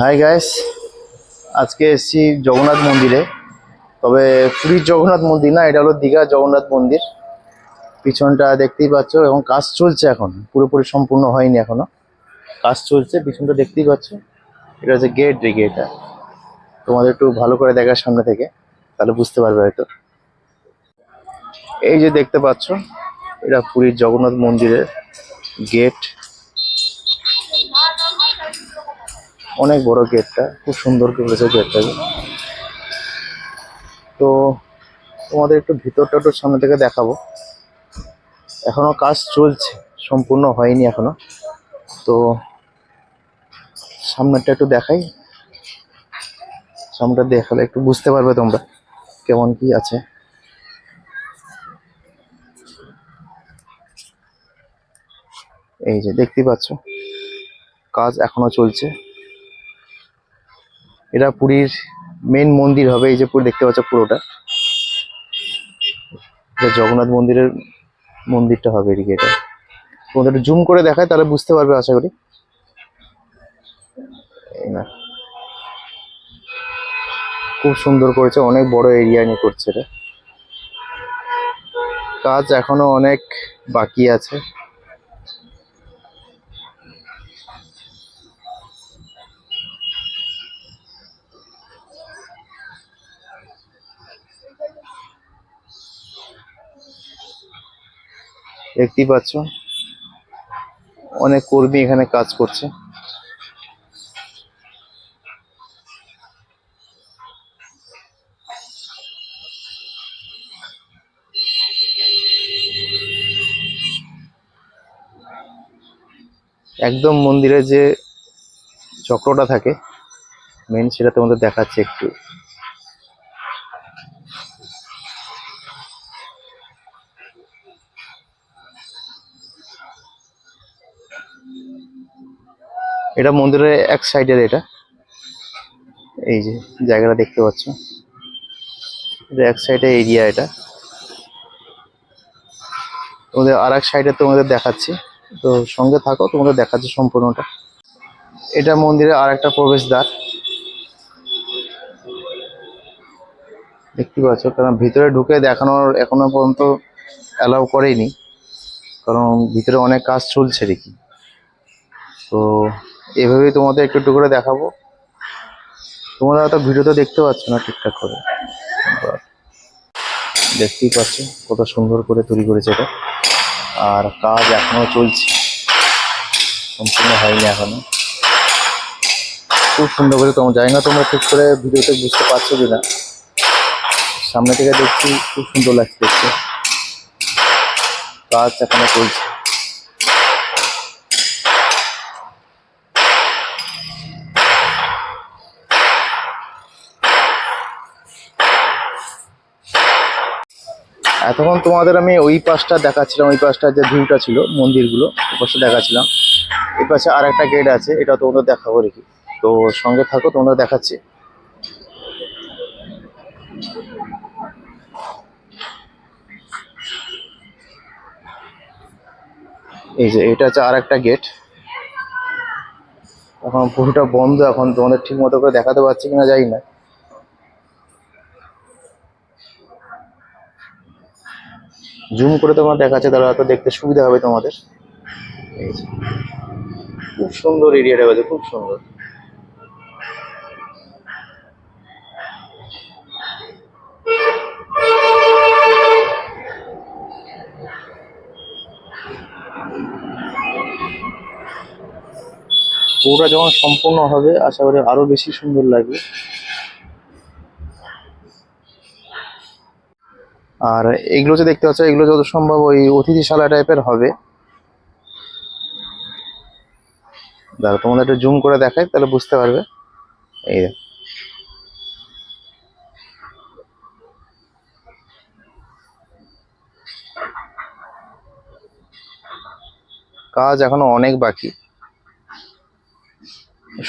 Hi guys আজকে এসেছি জগন্নাথ মন্দিরে। তবে পুরীর জগন্নাথ মন্দির না, এটা হলো দীঘা জগন্নাথ মন্দির। পিছনটা দেখতেই পাচ্ছ এবং কাজ চলছে এখন। পুরোপুরি সম্পূর্ণ হয়নি এখনও। কাজ চলছে, পিছনটা দেখতেই পাচ্ছ। এটা হচ্ছে গেট রে গেটটা তোমাদের একটু ভালো করে দেখার সামনে থেকে, তাহলে বুঝতে পারবে হয়তো। এই যে দেখতে পাচ্ছ, এটা পুরীর জগন্নাথ মন্দিরের গেট অনেক বড় গেটটা, খুব সুন্দর করেছে গেটটাকে তো তোমাদের একটু ভিতরটা একটু সামনে থেকে দেখাবো। এখনও কাজ চলছে, সম্পূর্ণ হয়নি এখনও। তো সামনেটা একটু দেখাই। সামনেটা দেখালে একটু বুঝতে পারবে তোমরা কেমন কি আছে। এই যে দেখতেই পাচ্ছ, কাজ এখনও চলছে। এটা পুরীর মেন মন্দির হবে, এই যে পুরো দেখতে পাচ্ছ পুরোটা। এটা জগন্নাথ মন্দিরের মন্দিরটা হবে এদিকে এটা। তোমাদের একটু জুম করে দেখায়, তাহলে বুঝতে পারবে আশা করি। খুব সুন্দর করেছে, অনেক বড় এরিয়া নিয়ে করছে এটা। কাজ এখনও অনেক বাকি আছে। দেখতেই পাচ্ছ। অনেক কর্মী এখানে কাজ করছে। একদম মন্দিরে যে চক্রটা থাকে মেন সেটা তোমাদের দেখাচ্ছে একটু। এটা মন্দিরের এক সাইডের এটা। এই যে জায়গাটা দেখতে পাচ্ছ। এটা এক সাইডে এরিয়া এটা। তোমাদের আর এক সাইডে তোমাদের দেখাচ্ছি। তো সঙ্গে থাকো, তোমাদের দেখাচ্ছি সম্পূর্ণটা। এটা মন্দিরের আর একটা প্রবেশদ্বার। দেখতে পাচ্ছ, কারণ ভিতরে ঢুকে দেখানোর এখনও পর্যন্ত অ্যালাউ করেনি কারণ ভিতরে অনেক কাজ চলছে দেখি। তো এভাবেই তোমাদের একটু একটু করে দেখাবো। তোমরা হয়তো ভিডিওতে দেখতে পাচ্ছ না ঠিকঠাক করে। দেখতেই পাচ্ছ কত সুন্দর করে তৈরি করেছে এটা। আর কাজ এখনও চলছে। সম্পূর্ণ হয়নি এখনও। খুব সুন্দর করে তোমরা জানি না তোমরা ঠিক করে ভিডিওতে বুঝতে পারছ কি না সামনে থেকে দেখছি খুব সুন্দর লাগছে দেখতে। কাজ এখনও চলছে। এতক্ষণ তোমাদের আমি ওই পাশটা দেখাচ্ছিলাম, ওই পাশটা যে ভিউটা ছিল, মন্দিরগুলো, ওই পাশটা দেখাচ্ছিলাম। এই পাশে আর একটা গেট আছে, এটা তোমাদের দেখাবো দেখি। তো সঙ্গে থাকো তোমরা দেখাচ্ছি। এই যে, এটা হচ্ছে আর একটা গেট এখন পুরোটা বন্ধ, এখন তোমাদের ঠিক মতো করে দেখাতে পারছি কিনা, জানি না। জুম করে তোমার দেখাচ্ছে, তাহলে হয়তো দেখতে সুবিধা হবে তোমাদের। খুব সুন্দর এরিয়াটা হয়েছে, খুব সুন্দর। পুরোটা যখন সম্পূর্ণ হবে, আশা করি আরও বেশি সুন্দর লাগবে। আর এগুলো যে দেখতে পাচ্ছ, এগুলো যত সম্ভব ওই অতিথিশালা টাইপের হবে। দাঁড়া তোমাদের একটু জুম করে দেখাই, তাহলে বুঝতে পারবে। এই কাজ এখনও অনেক বাকি।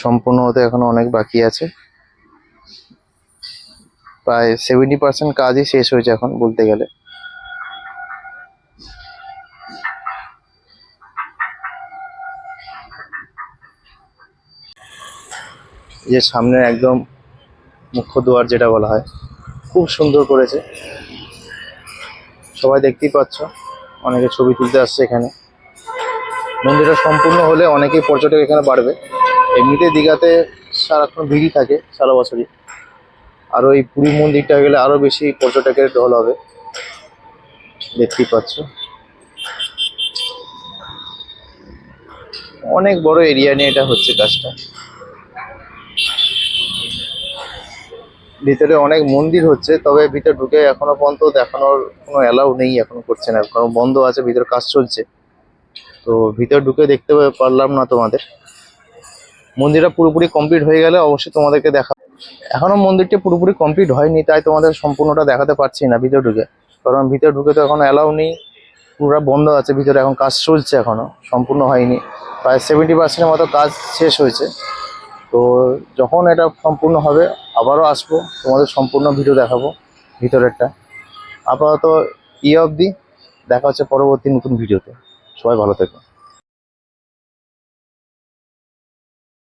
সম্পূর্ণ হতে এখনও অনেক বাকি আছে। প্রায় সেভেন্টি পার্সেন্ট কাজই শেষ হয়েছে এখন বলতে গেলে। যে সামনে একদম মুখ্য দুয়ার যেটা বলা হয়, খুব সুন্দর করেছে। সবাই দেখতেই পাচ্ছ, অনেকে ছবি তুলতে আসছে এখানে। মন্দিরটা সম্পূর্ণ হলে অনেকেই পর্যটক এখানে বাড়বে। এমনিতে দীঘাতে সারাক্ষণ ভিড়ই থাকে সারা বছরই। আর ওই পুরী মন্দিরটা গেলে আরও বেশি পর্যটকের ঢল হবে। দেখতেই পাচ্ছ। অনেক বড় এরিয়া নিয়ে এটা হচ্ছে কাজটা। ভিতরে অনেক মন্দির হচ্ছে, তবে ভিতরে ঢুকে এখনও পর্যন্ত দেখানোর কোনো অ্যালাউ নেই, এখন করছে না। কারণ বন্ধ আছে, ভিতরে কাজ চলছে। তো ভিতরে ঢুকে দেখতে পারলাম না তোমাদের। মন্দিরটা পুরোপুরি কমপ্লিট হয়ে গেলে অবশ্যই তোমাদেরকে দেখা এখনও মন্দিরটি পুরোপুরি কমপ্লিট হয়নি, তাই তোমাদের সম্পূর্ণটা দেখাতে পারছি না ভিতরে ঢুকে। কারণ ভিতরে ঢুকে তো এখন অ্যালাউ নেই, পুরোটা বন্ধ আছে ভিতরে, এখন কাজ চলছে এখনও সম্পূর্ণ হয়নি। প্রায় সেভেন্টি পার্সেন্টের মতো কাজ শেষ হয়েছে। তো যখন এটা সম্পূর্ণ হবে, আবারও আসব, তোমাদের সম্পূর্ণ ভিডিও দেখাবো ভিতরেরটা। আপাতত ই অবধি, দেখা হচ্ছে পরবর্তী নতুন ভিডিওতে সবাই ভালো থেকো।